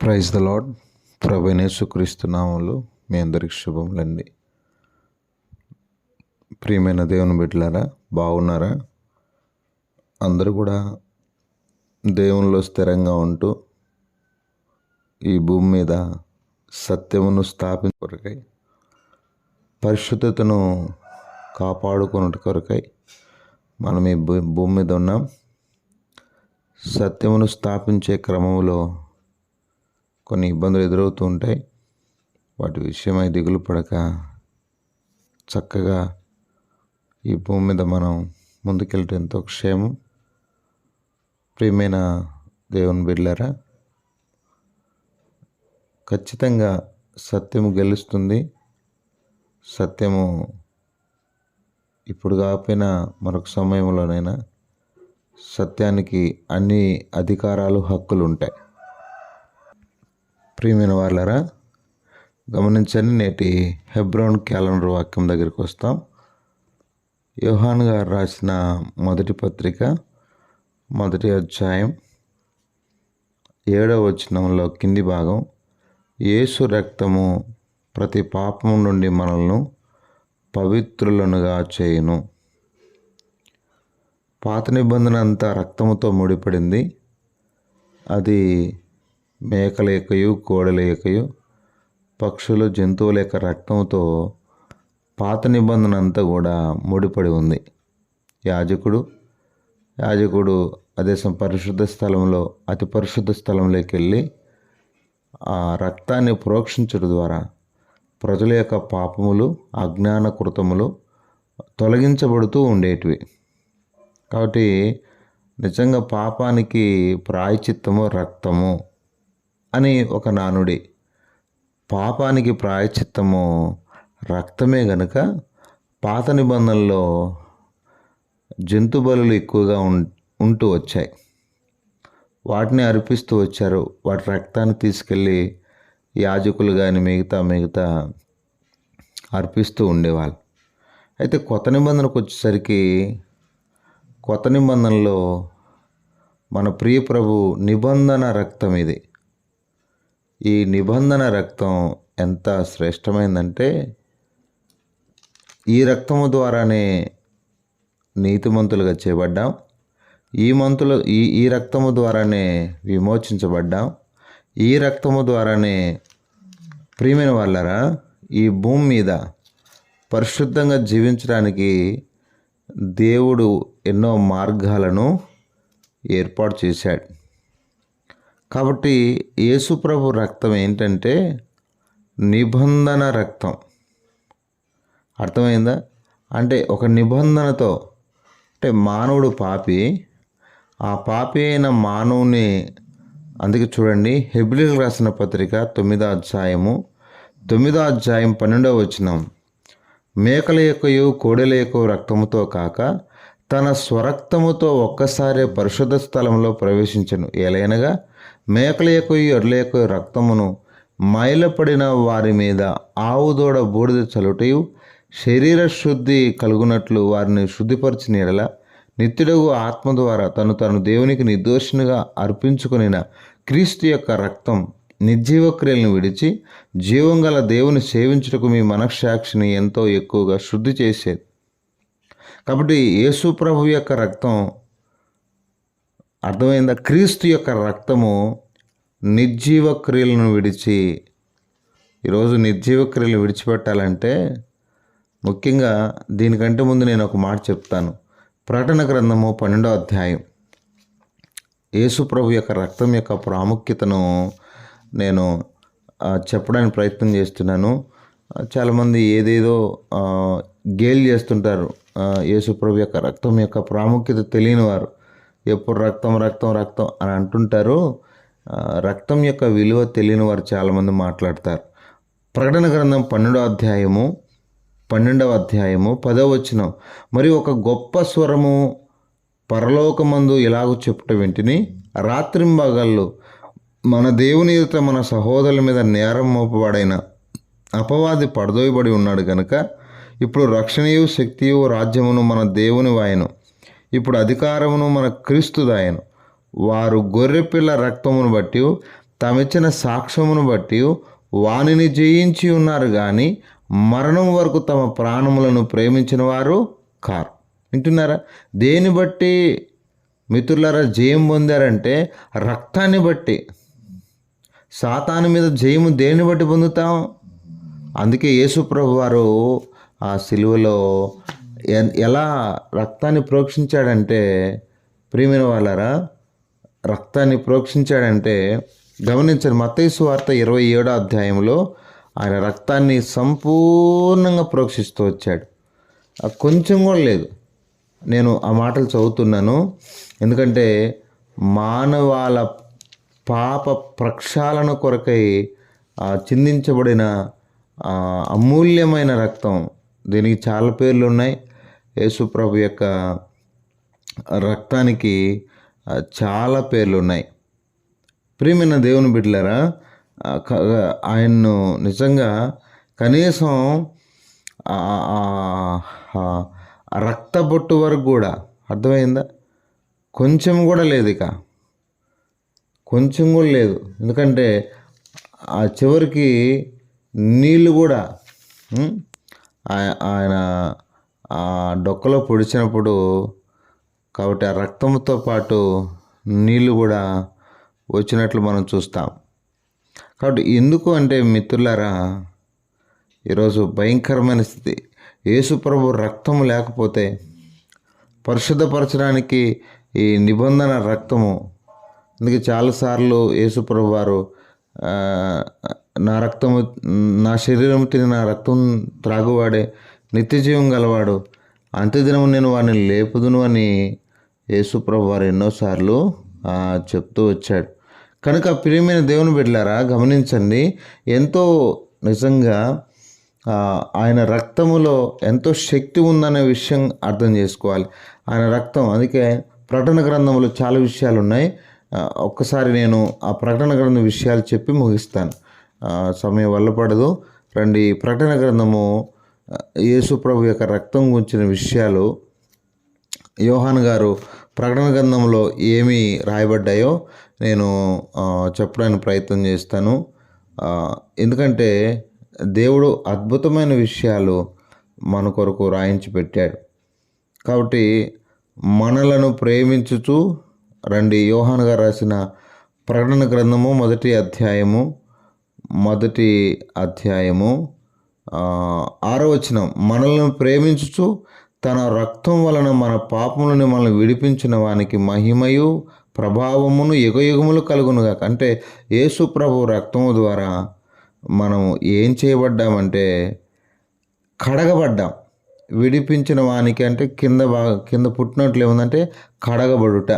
Praise the lord ప్రభనేసుక్రీస్తు నామంలో మీ అందరికి శుభములండి. ప్రియమైన దేవుని బిడ్డలారా బాగున్నారా? అందరూ కూడా దేవునిలో స్థిరంగా ఉంటూ ఈ భూమి మీద సత్యమును స్థాపించ కొరకై పరిశుద్ధతను కాపాడుకున్నట్టు కొరకై మనం ఈ భూ భూమి మీద ఉన్నాం. సత్యమును స్థాపించే క్రమంలో కొన్ని ఇబ్బందులు ఎదురవుతూ ఉంటాయి. వాటి విషయమై దిగులు పడక చక్కగా ఈ భూమి మీద మనం ముందుకెళ్ళటం ఎంతో క్షేమం. ప్రియమైన దేవుని బిడ్లరా ఖచ్చితంగా సత్యము గెలుస్తుంది. సత్యము ఇప్పుడు కాకపోయినా మరొక సమయంలోనైనా సత్యానికి అన్ని అధికారాలు హక్కులు ఉంటాయి. ప్రియమైన వాళ్ళరా గమనించండి నేటి హెబ్రోన్ క్యాలెండర్ వాక్యం దగ్గరికి వస్తాం. యోహాన్ గారు రాసిన మొదటి పత్రిక మొదటి అధ్యాయం ఏడవ వచనంలో కింది భాగం యేసు రక్తము ప్రతి పాపం నుండి మనల్ని పవిత్రులనుగా చేయును. పాత నిబంధన అంతా రక్తముతో ముడిపడింది. అది మేకల యొక్కయు కోడల యొక్కయు పక్షులు జంతువుల యొక్క రక్తంతో పాత నిబంధన అంతా కూడా ముడిపడి ఉంది. యాజకుడు యాజకుడు అదేశం పరిశుద్ధ స్థలంలో అతి పరిశుద్ధ స్థలంలోకి వెళ్ళి ఆ రక్తాన్ని ప్రోక్షించడం ద్వారా ప్రజల యొక్క పాపములు అజ్ఞాన కృతములు తొలగించబడుతూ ఉండేటివి. కాబట్టి నిజంగా పాపానికి ప్రాయచిత్తము రక్తము. అని ఒక నానుడి పాపానికి ప్రాయచిత్తము రక్తమే గనుక పాత నిబంధనలో జంతు బలులు ఎక్కువగా ఉం ఉంటూ వచ్చాయి. వాటిని అర్పిస్తూ వచ్చారు. వాటి రక్తాన్ని తీసుకెళ్ళి యాజకులు కానీ మిగతా మిగతా అర్పిస్తూ ఉండేవాళ్ళు. అయితే కొత్త నిబంధనకు వచ్చేసరికి కొత్త నిబంధనలో మన ప్రియ ప్రభు నిబంధన రక్తం ఇది. ఈ నిబంధన రక్తం ఎంత శ్రేష్టమైందంటే ఈ రక్తము ద్వారానే నీతిమంతులుగా చేయబడ్డాం ఈ మంతులు ఈ ఈ రక్తము ద్వారానే విమోచించబడ్డాం. ఈ రక్తము ద్వారానే ప్రియమైన వాళ్ళరా ఈ భూమి మీద పరిశుద్ధంగా జీవించడానికి దేవుడు ఎన్నో మార్గాలను ఏర్పాటు చేశాడు. కాబట్టి యేసుప్రభు రక్తం ఏంటంటే నిబంధన రక్తం. అర్థమైందా? అంటే ఒక నిబంధనతో అంటే మానవుడు పాపి ఆ పాపి అయిన మానవుని అందుకే చూడండి హెబ్రిల్ రాసిన పత్రిక తొమ్మిదో అధ్యాయము తొమ్మిదో అధ్యాయం పన్నెండవ వచనం. మేకల యొక్కయు కోడెల యొక్క రక్తముతో కాక తన స్వరక్తముతో ఒక్కసారే పరిశుద్ధ స్థలంలో ప్రవేశించను. ఎలైనగా మేకల యొక్క ఎడ్ల యొక్క రక్తమును మైలపడిన వారి మీద ఆవుదోడ బూడిద చలుటయు శరీర శుద్ధి కలుగునట్లు వారిని శుద్ధిపరిచిన ఎడల నిత్యుడగు ఆత్మ ద్వారా తను తను దేవునికి నిర్దోషినిగా అర్పించుకొనిన క్రీస్తు యొక్క రక్తం నిర్జీవ క్రియలను విడిచి జీవం గల దేవుని సేవించుటకు మీ మనస్సాక్షిని ఎంతో ఎక్కువగా శుద్ధి చేసేది. కాబట్టి యేసు ప్రభు యొక్క రక్తం అర్థమైందా? క్రీస్తు యొక్క రక్తము నిర్జీవ క్రియలను విడిచి ఈరోజు నిర్జీవ క్రియలు విడిచిపెట్టాలంటే ముఖ్యంగా దీనికంటే ముందు నేను ఒక మాట చెప్తాను. ప్రకటన గ్రంథము పన్నెండో అధ్యాయం. యేసు ప్రభు యొక్క రక్తం యొక్క ప్రాముఖ్యతను నేను చెప్పడానికి ప్రయత్నం చేస్తున్నాను. చాలామంది ఏదేదో గేల్ చేస్తుంటారు. ఆ, యేసు ప్రభు యొక్క రక్తం యొక్క ప్రాముఖ్యత తెలియని వారు ఎప్పుడు రక్తం రక్తం రక్తం అని అంటుంటారు. రక్తం యొక్క విలువ తెలియని వారు చాలామంది మాట్లాడతారు. ప్రకటన గ్రంథం పన్నెండో అధ్యాయము పన్నెండవ అధ్యాయము పదవ వచనం. మరి ఒక గొప్ప స్వరము పరలోకమందు ఇలాగ చెప్పుట వింటిని రాత్రింబగళ్ళు మన దేవుని ఎదుట మన సహోదరుల మీద నేరం మోపబడైన అపవాది పడదోయబడి ఉన్నాడు కనుక ఇప్పుడు రక్షణయు శక్తియు రాజ్యమును మన దేవుని వాయను. ఇప్పుడు అధికారమును మన క్రీస్తుదాయను వారు గొర్రెపిల్ల రక్తమును బట్టి తమిచ్చిన సాక్ష్యమును బట్టి వానిని జయించి ఉన్నారు కానీ మరణం వరకు తమ ప్రాణములను ప్రేమించిన వారు కారు. వింటున్నారా? దేని బట్టి మిత్రులారా జయం పొందారంటే రక్తాన్ని బట్టి. సాతాను మీద జయము దేన్ని బట్టి పొందుతాం? అందుకే యేసుప్రభు వారు ఆ సిలువలో ఎలా రక్తాన్ని ప్రోక్షించాడంటే ప్రియమైన వాళ్ళారా రక్తాన్ని ప్రోక్షించాడంటే గమనించండి మత్తయి వార్త ఇరవై ఏడో అధ్యాయంలో ఆయన రక్తాన్ని సంపూర్ణంగా ప్రోక్షిస్తూ వచ్చాడు. కొంచెం కూడా లేదు. నేను ఆ మాటలు చదువుతున్నాను. ఎందుకంటే మానవాల పాప ప్రక్షాళన కొరకై చిందించబడిన అమూల్యమైన రక్తం. దీనికి చాలా పేర్లు ఉన్నాయి. యేసుప్రభు యొక్క రక్తానికి చాలా పేర్లు ఉన్నాయి ప్రియమైన దేవుని బిడ్డలారా ఆయన్ను నిజంగా కనీసం ఆ- రక్తబొట్టు వరకు కూడా అర్థమైందా? కొంచెం కూడా లేదు ఇక. కొంచెం కూడా లేదు. ఎందుకంటే ఆ చివరికి నీళ్ళు కూడా ఆయ- ఆయన డొక్కలో పొడిచినప్పుడు కాబట్టి ఆ రక్తంతో పాటు నీళ్ళు కూడా వచ్చినట్లు మనం చూస్తాం. కాబట్టి ఎందుకు అంటే మిత్రులారా ఈరోజు భయంకరమైన స్థితి. యేసుప్రభు రక్తము లేకపోతే పరిశుద్ధపరచడానికి ఈ నిబంధన రక్తము అందుకే చాలాసార్లు యేసుప్రభు వారు నా రక్తము నా శరీరం తిని నా రక్తం త్రాగువాడే నిత్యజీవం గలవాడు. అంత్యదినము నేను వాడిని లేపుదును అని యేసుప్రభు వారు ఎన్నోసార్లు చెప్తూ వచ్చాడు. కనుక ప్రియమైన దేవుని బిడ్డలారా గమనించండి ఎంతో నిజంగా ఆయన రక్తములో ఎంతో శక్తి ఉందనే విషయం అర్థం చేసుకోవాలి. ఆయన రక్తం అందుకే ప్రకటన గ్రంథంలో చాలా విషయాలు ఉన్నాయి ఒక్కసారి నేను ఆ ప్రకటన గ్రంథం విషయాలు చెప్పి ముగిస్తాను. సమయం వల్ల పడదు. రండి ప్రకటన గ్రంథము యేసుప్రభు యొక్క రక్తం గురించిన విషయాలు యోహాన్ గారు ప్రకటన గ్రంథంలో ఏమి రాయబడ్డాయో నేను చెప్పడానికి ప్రయత్నం చేస్తాను. ఎందుకంటే దేవుడు అద్భుతమైన విషయాలు మన కొరకు రాయించి పెట్టాడు. కాబట్టి మనలను ప్రేమించుచు రండి. యోహాన్ గారు రాసిన ప్రకటన గ్రంథము మొదటి అధ్యాయము మొదటి అధ్యాయము ఆరవచనం మనల్ని ప్రేమించుచు తన రక్తం వలన మన పాపములను మనల్ని విడిపించిన వానికి మహిమయు ప్రభావమును యుగయుగములు కలుగునుగాక. అంటే యేసు ప్రభు రక్తము ద్వారా మనం ఏం చేయబడ్డామంటే కడగబడ్డాం. విడిపించిన వానికి అంటే కింద బాగా కింద పుట్టినట్లు ఏముందంటే కడగబడుట.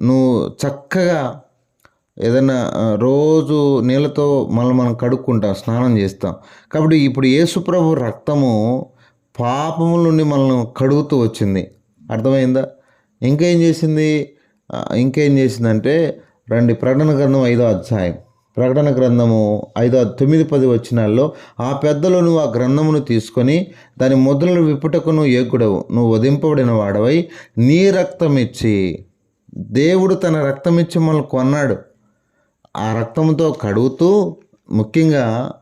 నువ్వు చక్కగా ఏదైనా రోజు నీళ్ళతో మళ్ళీ మనం కడుక్కుంటాం స్నానం చేస్తాం. కాబట్టి ఇప్పుడు యేసుప్రభు రక్తము పాపముల నుండి మనల్ని కడుగుతూ వచ్చింది. అర్థమైందా? ఇంకేం చేసింది? ఇంకేం చేసిందంటే రండి ప్రకటన గ్రంథం ఐదో అధ్యాయం. ప్రకటన గ్రంథము ఐదో తొమ్మిది పది వచ్చినాల్లో ఆ పెద్దలు నువ్వు ఆ గ్రంథమును తీసుకొని దాని ముద్రలు విప్పుటకు నువ్వు ఏకుడవు. నువ్వు వధింపబడిన వాడవై నీ రక్తం ఇచ్చి దేవుడు తన రక్తం ఇచ్చి మనల్ని కొన్నాడు. ఆ రక్తంతో కడుగుతూ ముఖ్యంగా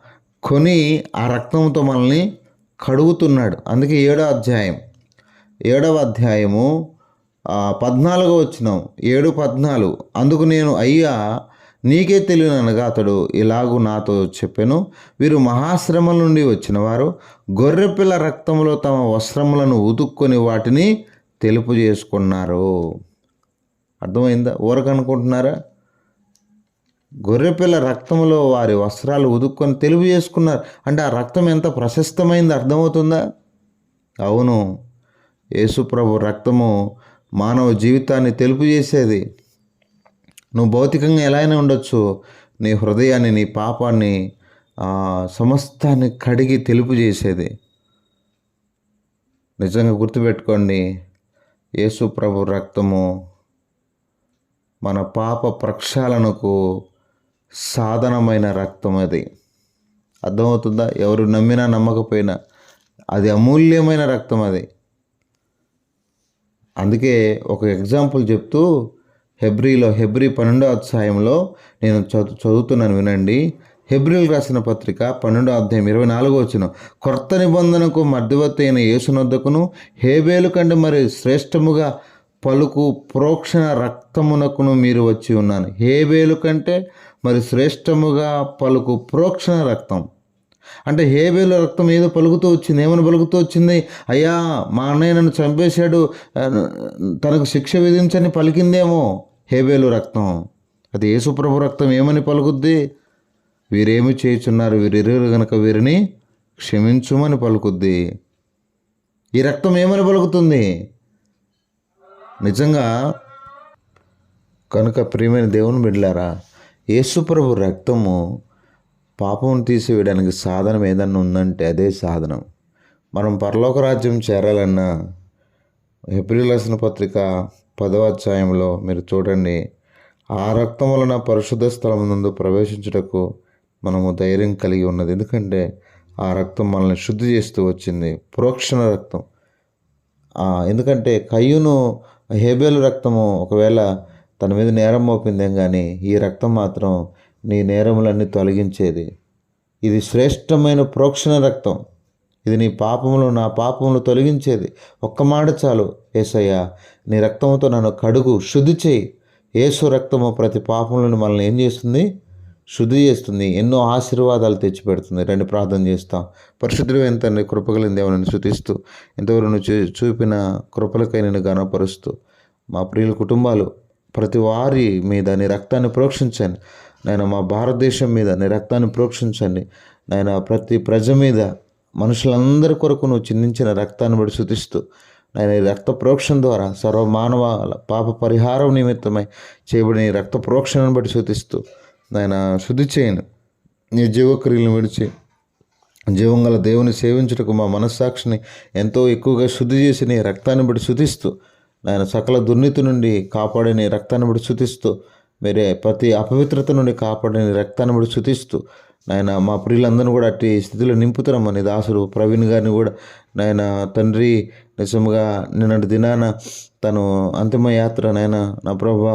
కొని ఆ రక్తంతో మనల్ని కడుగుతున్నాడు. అందుకే ఏడో అధ్యాయం. ఏడవ అధ్యాయము పద్నాలుగో వచ్చినాం ఏడు పద్నాలుగు. అందుకు నేను అయ్యా నీకే తెలియననగా అతడు ఇలాగూ నాతో చెప్పాను. వీరు మహాశ్రమల నుండి వచ్చిన వారు గొర్రెపిల్ల రక్తంలో తమ వస్త్రములను ఉతుక్కొని వాటిని తెలుపు చేసుకున్నారు. అర్థమైందా? ఊరకనుకుంటున్నారా? గొర్రెపిల్ల రక్తంలో వారి వస్త్రాలు ఉదుక్కొని తెలుగు చేసుకున్నారు. అంటే ఆ రక్తం ఎంత ప్రశస్తమైంది అర్థమవుతుందా? అవును. యేసుప్రభు రక్తము మానవ జీవితాన్ని తెలుపు చేసేది. నువ్వు భౌతికంగా ఎలా అయినా ఉండొచ్చు. నీ హృదయాన్ని నీ పాపాన్ని సమస్తాన్ని కడిగి తెలుపు చేసేది. నిజంగా గుర్తుపెట్టుకోండి. యేసు ప్రభు రక్తము మన పాప ప్రక్షాళనకు సాధనమైన రక్తం అది. అర్థమవుతుందా? ఎవరు నమ్మినా నమ్మకపోయినా అది అమూల్యమైన రక్తం అది. అందుకే ఒక ఎగ్జాంపుల్ చెప్తూ హెబ్రిలో హెబ్రి పన్నెండో అధ్యాయంలో నేను చదువు చదువుతున్నాను వినండి. హెబ్రిల్ రాసిన పత్రిక పన్నెండో అధ్యాయం ఇరవై నాలుగో వచ్చిన కొత్త నిబంధనకు మధ్యవర్తి అయిన యేసునొద్దకును హేబేలు కంటే మరి శ్రేష్టముగా పలుకు ప్రోక్షణ రక్తమునకును మీరు వచ్చి ఉన్నాను. హేబేలు కంటే మరి శ్రేష్టముగా పలుకు ప్రోక్షణ రక్తం. అంటే హేబేలు రక్తం ఏదో పలుకుతూ వచ్చింది. ఏమని పలుకుతూ వచ్చింది? అయ్యా మా అన్నయ్య నన్ను చంపేశాడు. తనకు శిక్ష విధించని పలికిందేమో హేబేలు రక్తం. అది యేసుప్రభు రక్తం ఏమని పలుకుద్ది? వీరేమి చేయుచున్నారు? వీరిరువురు గనక వీరిని క్షమించుమని పలుకుద్ది. ఈ రక్తం ఏమని పలుకుతుంది? నిజంగా కనుక ప్రియమైన దేవుని బిడ్డలారా యేసుప్రభు రక్తము పాపం తీసివేయడానికి సాధనం ఏదన్నా ఉందంటే అదే సాధనం. మనం పరలోక రాజ్యం చేరాలన్నా ఏప్రిల్ పత్రిక పదవ అధ్యాయంలో మీరు చూడండి ఆ రక్తం వలన పరిశుద్ధ స్థలం నందు ప్రవేశించుటకు మనము ధైర్యం కలిగి ఉన్నది. ఎందుకంటే ఆ రక్తం మనల్ని శుద్ధి చేస్తూ వచ్చింది. ప్రోక్షణ రక్తం. ఎందుకంటే కయ్యూను హేబేలు రక్తము ఒకవేళ తన మీద నేరం మోపిందేం కానీ ఈ రక్తం మాత్రం నీ నేరములన్నీ తొలగించేది. ఇది శ్రేష్టమైన ప్రోక్షణ రక్తం. ఇది నీ పాపములు నా పాపములు తొలగించేది. ఒక్క మాట చాలు ఏసయ్య నీ రక్తంతో నన్ను కడుగు శుద్ధి చేయి. ఏసు రక్తము ప్రతి పాపములను మనల్ని ఏం చేస్తుంది? శుద్ధి చేస్తుంది ఎన్నో ఆశీర్వాదాలు తెచ్చిపెడుతుంది. రెండు ప్రార్థన చేస్తాం. పరిశుద్ధులు ఎంత కృపగలింది దేవుని శుతిస్తూ ఎంతవరకు నువ్వు చూ చూపిన కృపలకై నేను గనపరుస్తూ మా ప్రియుల కుటుంబాలు ప్రతి వారి మీద నీ రక్తాన్ని ప్రోక్షించండి. నేను మా భారతదేశం మీద నీ రక్తాన్ని ప్రోక్షించండి. నేను ప్రతి ప్రజ మీద మనుషులందరి కొరకు నువ్వు చిందించిన రక్తాన్ని బట్టి శుతిస్తూ నేను ఈ రక్త ప్రోక్షణ ద్వారా సర్వ పాప పరిహారం నిమిత్తమై చేయబడిన రక్త ప్రోక్షణను బట్టి శుతిస్తూ నాయన శుద్ధి చేయను నీ జీవక్రియలను విడిచి జీవం గల దేవుని సేవించుటకు మా మనస్సాక్షిని ఎంతో ఎక్కువగా శుద్ధి చేసి నీ రక్తాన్ని బట్టి శుతిస్తూ నాయన సకల దుర్నీతి నుండి కాపాడే నీ రక్తాన్ని బట్టి శుతిస్తూ మీరే ప్రతి అపవిత్రత నుండి కాపాడే నీ రక్తాన్ని బట్టి శుతిస్తూ నాయన మా ప్రియులందరినీ కూడా అట్టి స్థితిలో నింపుతున్నామని దాసుడు ప్రవీణ్ గారిని కూడా నాయన తండ్రి నిజంగా నిన్నటి దినాన తను అంతిమ యాత్ర నాయన నా ప్రభా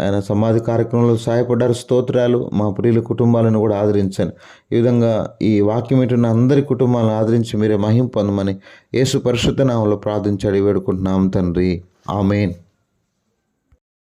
ఆయన సమాధి కార్యక్రమంలో సహాయపడ్డారు స్తోత్రాలు మా ప్రియుల కుటుంబాలను కూడా ఆదరించాను ఈ విధంగా ఈ వాక్యం ఏంటన్న అందరి కుటుంబాలను ఆదరించి మీరే మహిం పొందమని యేసు పరిశుద్ధ నామంలో ప్రార్థించాడు. వేడుకుంటున్నాం తండ్రి. ఆమెన్.